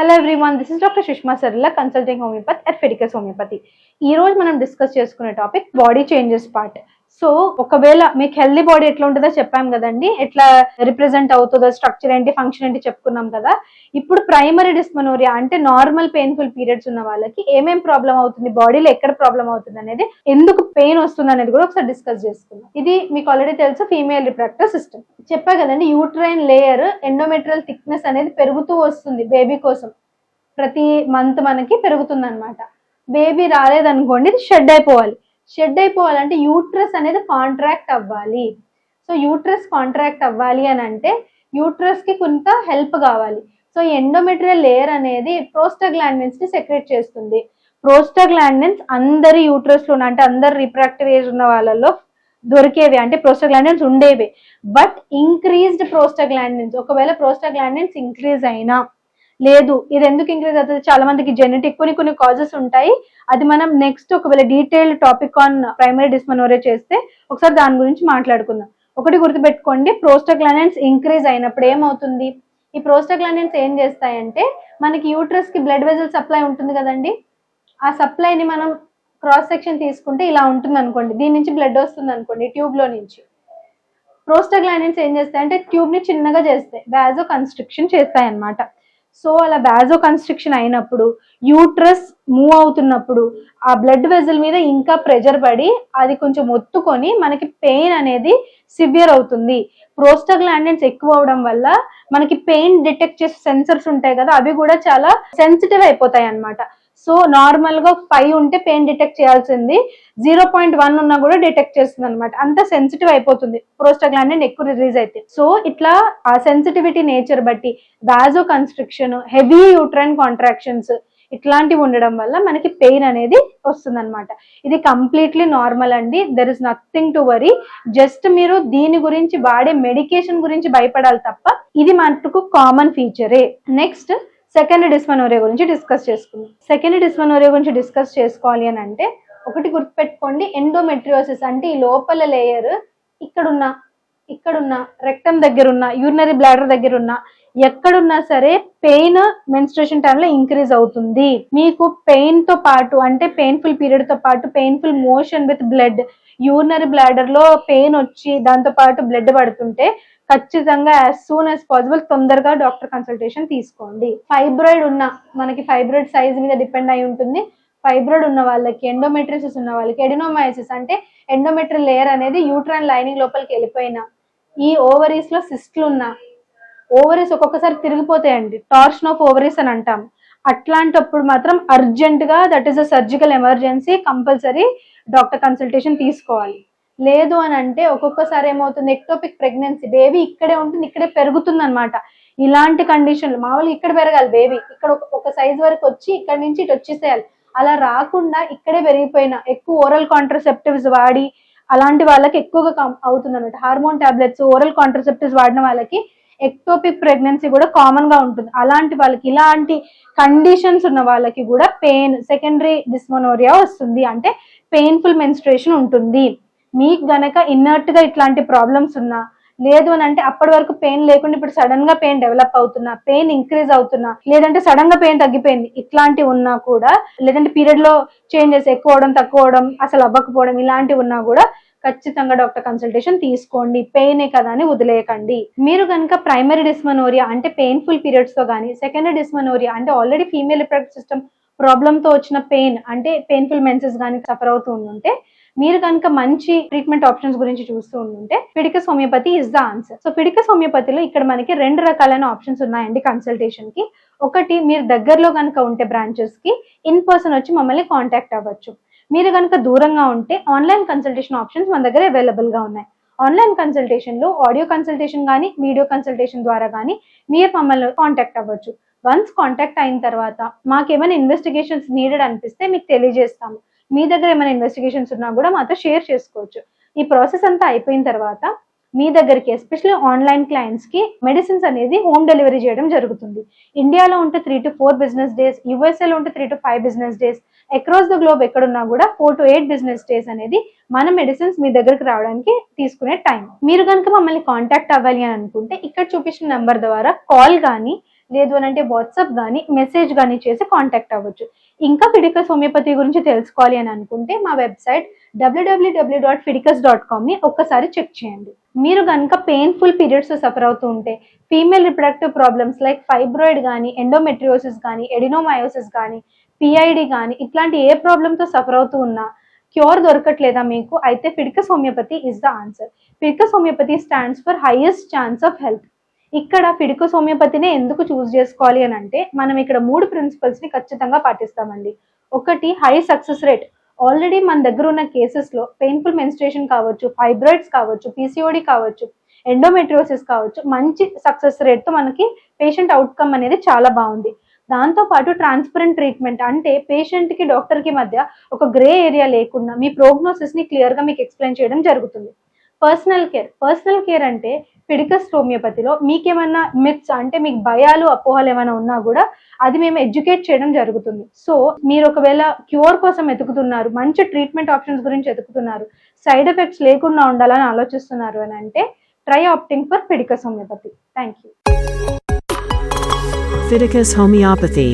Hello everyone this is doctor Sushma Sarla consulting homeopathy at ఫెడికస్ homeopathy ఈ రోజు మనం discuss చేసుకునే topic body changes part so ఒకవేళ మీకు హెల్దీ బాడీ ఎట్లా ఉంటుందో చెప్పాం కదండి. ఎట్లా రిప్రజెంట్ అవుతుందో స్ట్రక్చర్ ఏంటి ఫంక్షన్ ఏంటి చెప్పుకున్నాం కదా. ఇప్పుడు ప్రైమరీ డిస్మనోరియా అంటే నార్మల్ పెయిన్ఫుల్ పీరియడ్స్ ఉన్న వాళ్ళకి ఏమేం ప్రాబ్లం అవుతుంది బాడీలో ఎక్కడ ప్రాబ్లం అవుతుంది అనేది ఎందుకు పెయిన్ వస్తుంది అనేది కూడా ఒకసారి డిస్కస్ చేసుకుందాం. ఇది మీకు ఆల్రెడీ తెలుసు ఫీమేల్ రిప్రడక్టివ్ సిస్టమ్ చెప్పా కదండి యూట్రైన్ లేయర్ ఎండోమెట్రియల్ థిక్నెస్ అనేది పెరుగుతూ వస్తుంది బేబీ కోసం. ప్రతి మంత్ మనకి పెరుగుతుంది అనమాట బేబీ రాలేదనుకోండి ఇది షెడ్ అయిపోవాలి. షెడ్ అయిపోవాలంటే యూట్రస్ అనేది కాంట్రాక్ట్ అవ్వాలి. సో యూట్రస్ కాంట్రాక్ట్ అవ్వాలి అని అంటే యూట్రస్కి కొంత హెల్ప్ కావాలి. సో ఎండోమెట్రియల్ లేయర్ అనేది ప్రోస్టాగ్లాండిన్స్ని సెక్రెట్ చేస్తుంది. ప్రోస్టాగ్లాండిన్స్ అందరి యూట్రస్లో అంటే అందరు రిప్రాక్టివ్ ఏజ్ ఉన్న వాళ్ళలో దొరికేవి అంటే ప్రోస్టాగ్లాండిన్స్ ఉండేవి. బట్ ఇంక్రీజ్డ్ ప్రోస్టాగ్లాండిన్స్ ఒకవేళ ప్రోస్టాగ్లాండిన్స్ ఇంక్రీజ్ అయినా లేదు ఇది ఎందుకు ఇంక్రీజ్ అవుతుంది? చాలా మందికి జెనెటిక్ కొన్ని కొన్ని కాజెస్ ఉంటాయి. అది మనం నెక్స్ట్ ఒకవేళ detailed topic on primary dysmenorrhoea చేస్తే ఒకసారి దాని గురించి మాట్లాడుకుందాం. ఒకటి గుర్తుపెట్టుకోండి ప్రోస్టాగ్లాండిన్స్ ఇంక్రీజ్ అయినప్పుడు ఏమవుతుంది? ఈ ప్రోస్టాగ్లాండిన్స్ ఏం చేస్తాయంటే మనకి యూట్రస్కి బ్లడ్ వెజల్ సప్లై ఉంటుంది కదండి? ఆ సప్లైని మనం క్రాస్ సెక్షన్ తీసుకుంటే ఇలా ఉంటుంది అనుకోండి దీని నుంచి బ్లడ్ వస్తుంది అనుకోండి ట్యూబ్లో నుంచి. ప్రోస్టాగ్లాండిన్స్ ఏం చేస్తాయి అంటే ట్యూబ్ని చిన్నగా చేస్తాయి. వ్యాజో కన్స్ట్రక్షన్ చేస్తాయి అన్నమాట సో అలా బ్యాజో కన్స్ట్రక్షన్ అయినప్పుడు యూట్రస్ మూవ్ అవుతున్నప్పుడు ఆ బ్లడ్ వెజల్ మీద ఇంకా ప్రెజర్ పడి అది కొంచెం ఒత్తుకొని మనకి పెయిన్ అనేది సివియర్ అవుతుంది. ప్రోస్టాగ్లాండిన్స్ ఎక్కువ అవడం వల్ల మనకి పెయిన్ డిటెక్ట్ చేసే సెన్సర్స్ ఉంటాయి కదా అవి కూడా చాలా సెన్సిటివ్ అయిపోతాయి అన్నమాట సో నార్మల్గా ఫైవ్ ఉంటే పెయిన్ డిటెక్ట్ చేయాల్సింది. జీరో పాయింట్ వన్ ఉన్నా కూడా డిటెక్ట్ చేస్తుంది అనమాట అంత సెన్సిటివ్ అయిపోతుంది. ప్రోస్టాగ్లాండిన్ ఎక్కువ రిలీజ్ అయితే. సో ఇట్లా ఆ సెన్సిటివిటీ నేచర్ బట్టి vasoconstriction heavy uterine contractions ఇట్లాంటివి ఉండడం వల్ల మనకి పెయిన్ అనేది వస్తుంది ఇది కంప్లీట్లీ నార్మల్ అండి. There is nothing to worry just మీరు దీని గురించి వాడే మెడికేషన్ గురించి భయపడాలి తప్ప ఇది మనకు కామన్ ఫీచరే నెక్స్ట్ సెకండ్ డిస్మనోరియా గురించి డిస్కస్ చేసుకుందాం. సెకండ్ డిస్మనోరియా గురించి డిస్కస్ చేసుకోవాలి అని అంటే ఒకటి గుర్తుపెట్టుకోండి ఎండోమెట్రియోసిస్ అంటే ఈ లోపల లేయర్ ఇక్కడున్న ఇక్కడున్న రెక్టమ్ దగ్గరున్న యూరినరీ బ్లాడర్ దగ్గర ఉన్న ఎక్కడున్నా సరే పెయిన్ మెన్స్ట్రేషన్ టైంలో ఇంక్రీజ్ అవుతుంది. మీకు పెయిన్తో పాటు అంటే పెయిన్ఫుల్ పీరియడ్తో పాటు painful motion with blood urinary బ్లాడర్లో pain వచ్చి దాంతో పాటు బ్లడ్ పడుతుంటే ఖచ్చితంగా యాజ్ సూన్ యాజ్ పాసిబుల్ తొందరగా డాక్టర్ కన్సల్టేషన్ తీసుకోండి. ఫైబ్రాయిడ్ ఉన్న మనకి ఫైబ్రాయిడ్ సైజ్ మీద డిపెండ్ అయి ఉంటుంది. ఫైబ్రాయిడ్ ఉన్న వాళ్ళకి ఎండోమెట్రిసిస్ ఉన్న వాళ్ళకి ఎడినోమైసిస్ అంటే ఎండోమెట్రియల్ లేయర్ అనేది యూట్రైన్ లైనింగ్ లోపలికి వెళ్ళిపోయిన ఈ ఓవరీస్లో సిస్ట్లు ఉన్న ఓవరీస్ ఒక్కొక్కసారి తిరిగిపోతాయండి. టార్షన్ ఆఫ్ ఓవరీస్ అని అంటాం. అట్లాంటప్పుడు మాత్రం అర్జెంట్గా that is a surgical emergency compulsory doctor consultation తీసుకోవాలి. లేదు అని అంటే ఒక్కొక్కసారి ఏమవుతుంది? ఎక్టోపిక్ ప్రెగ్నెన్సీ బేబీ ఇక్కడే ఉంటుంది ఇక్కడే పెరుగుతుంది అనమాట ఇలాంటి కండిషన్లు మామూలుగా ఇక్కడ పెరగాలి బేబీ ఇక్కడ ఒక- సైజ్ వరకు వచ్చి ఇక్కడ నుంచి ఇటు వచ్చేసేయాలి. అలా రాకుండా ఇక్కడే పెరిగిపోయిన ఎక్కువ ఓరల్ కాంట్రసెప్టివ్స్ వాడి అలాంటి వాళ్ళకి ఎక్కువగా కం- అవుతుంది అనమాట హార్మోన్ టాబ్లెట్స్ ఓరల్ కాంట్రసెప్టివ్స్ వాడిన వాళ్ళకి ఎక్టోపిక్ ప్రెగ్నెన్సీ కూడా కామన్గా ఉంటుంది. అలాంటి వాళ్ళకి ఇలాంటి కండిషన్స్ ఉన్న వాళ్ళకి కూడా పెయిన్ సెకండరీ డిస్మోనోరియా వస్తుంది. అంటే పెయిన్ఫుల్ మెన్స్ట్రేషన్ ఉంటుంది. మీకు గనక ఇన్నర్ట్గా ఇట్లాంటి ప్రాబ్లమ్స్ ఉన్నా లేదు అని అంటే అప్పటి వరకు పెయిన్ లేకుండా ఇప్పుడు సడన్గా పెయిన్ డెవలప్ అవుతున్నా పెయిన్ ఇంక్రీజ్ అవుతున్నా లేదంటే సడన్గా పెయిన్ తగ్గిపోయింది ఇట్లాంటి ఉన్నా కూడా లేదంటే పీరియడ్లో చేంజెస్ ఎక్కువ అవడం తక్కువ అవడం అసలు అవ్వకపోవడం ఇలాంటివి ఉన్నా కూడా ఖచ్చితంగా డాక్టర్ కన్సల్టేషన్ తీసుకోండి. పెయిన్ కదా అని వదిలేయకండి. మీరు కనుక ప్రైమరీ డిస్మనోరియా అంటే పెయిన్ఫుల్ పీరియడ్స్తో కానీ సెకండరీ డిస్మనోరియా అంటే ఆల్రెడీ ఫీమేల్ రిప్రొడక్టివ్ సిస్టమ్ ప్రాబ్లమ్తో వచ్చిన పెయిన్ అంటే పెయిన్ఫుల్ మెన్సెస్ కానీ సఫర్ అవుతూ ఉంటే మీరు కనుక మంచి ట్రీట్మెంట్ ఆప్షన్స్ గురించి చూస్తూ ఉంటే పిడికస్ homeopathy is the answer so పిడికస్ హోమియోపతిలో ఇక్కడ మనకి రెండు రకాలైన ఆప్షన్స్ ఉన్నాయండి కన్సల్టేషన్కి. ఒకటి మీరు దగ్గరలో కనుక ఉంటే బ్రాంచెస్కి ఇన్ పర్సన్ వచ్చి మమ్మల్ని కాంటాక్ట్ అవ్వచ్చు. మీరు కనుక దూరంగా ఉంటే ఆన్లైన్ కన్సల్టేషన్ ఆప్షన్స్ మన దగ్గర అవైలబుల్గా ఉన్నాయి. ఆన్లైన్ కన్సల్టేషన్లో ఆడియో కన్సల్టేషన్ కానీ వీడియో కన్సల్టేషన్ ద్వారా కానీ మీరు మమ్మల్ని కాంటాక్ట్ అవ్వచ్చు. వన్స్ కాంటాక్ట్ అయిన తర్వాత మాకేమైనా ఇన్వెస్టిగేషన్స్ నీడెడ్ అనిపిస్తే మీకు తెలియజేస్తాము. మీ దగ్గర ఏమైనా ఇన్వెస్టిగేషన్స్ ఉన్నా కూడా మాతో షేర్ చేసుకోవచ్చు. ఈ ప్రాసెస్ అంతా అయిపోయిన తర్వాత మీ దగ్గరికి ఎస్పెషల్లీ ఆన్లైన్ క్లయింట్స్కి మెడిసిన్స్ అనేది హోమ్ డెలివరీ చేయడం జరుగుతుంది. ఇండియాలో ఉంటే three to four business days యూఎస్ఏలో ఉంటే three to five business days across the globe ఎక్కడున్నా కూడా four to eight business days అనేది మన మెడిసిన్స్ మీ దగ్గరికి రావడానికి తీసుకునే టైం మీరు కనుక మమ్మల్ని కాంటాక్ట్ అవ్వాలి అని అనుకుంటే ఇక్కడ చూపించిన నెంబర్ ద్వారా కాల్ కానీ లేదు అని అంటే వాట్సాప్ కానీ మెసేజ్ కానీ చేసి కాంటాక్ట్ అవ్వచ్చు. ఇంకా ఫిడికస్ హోమియోపతి గురించి తెలుసుకోవాలి అని అనుకుంటే మా వెబ్సైట్ డబ్ల్యూడబ్ల్యూడబ్ల్యూ డాట్ ఫిడికస్ డాట్ కామ్ని ఒక్కసారి చెక్ చేయండి. మీరు కనుక పెయిన్ఫుల్ పీరియడ్స్ సఫర్ అవుతూ ఉంటే female reproductive problems like fibroid కానీ ఎండోమెట్రియోసిస్ కానీ ఎడినోమయోసిస్ కానీ పిఐడి కానీ ఇట్లాంటి ఏ ప్రాబ్లంతో సఫర్ అవుతూ ఉన్నా క్యూర్ దొరకట్లేదా మీకు? అయితే Fidicus homeopathy is the answer Fidicus homeopathy stands for highest chance of health ఇక్కడ ఫిడికస్ హోమియోపతినే ఎందుకు చూస్ చేసుకోవాలి అని అంటే మనం ఇక్కడ మూడు ప్రిన్సిపల్స్ని ఖచ్చితంగా పాటిస్తామండి. ఒకటి హై సక్సెస్ రేట్ ఆల్రెడీ మన దగ్గర ఉన్న కేసెస్లో పెయిన్ఫుల్ మెన్స్ట్రేషన్ కావచ్చు ఫైబ్రాయిడ్స్ కావచ్చు పీసీఓడి కావచ్చు ఎండోమెట్రియోసిస్ కావచ్చు మంచి సక్సెస్ రేట్తో మనకి పేషెంట్ అవుట్కమ్ అనేది చాలా బాగుంది. దాంతో పాటు ట్రాన్స్పరెంట్ ట్రీట్మెంట్ అంటే పేషెంట్కి డాక్టర్కి మధ్య ఒక గ్రే ఏరియా లేకుండా మీ ప్రోగ్నోసిస్ని క్లియర్గా మీకు ఎక్స్ప్లెయిన్ చేయడం జరుగుతుంది. పర్సనల్ కేర్ పర్సనల్ కేర్ అంటే ఫిడికస్ హోమియోపతిలో మీకేమైనా మిత్స్ అంటే మీకు భయాలు అపోహలు ఏమైనా ఉన్నా కూడా అది మేము ఎడ్యుకేట్ చేయడం జరుగుతుంది. సో మీరు ఒకవేళ క్యూర్ కోసం ఎతుకుతున్నారు మంచి ట్రీట్మెంట్ ఆప్షన్స్ గురించి ఎతుకుతున్నారు సైడ్ ఎఫెక్ట్స్ లేకుండా ఉండాలని ఆలోచిస్తున్నారు అని అంటే try opting for Fidicus homeopathy. Thank you. Fidicus homeopathy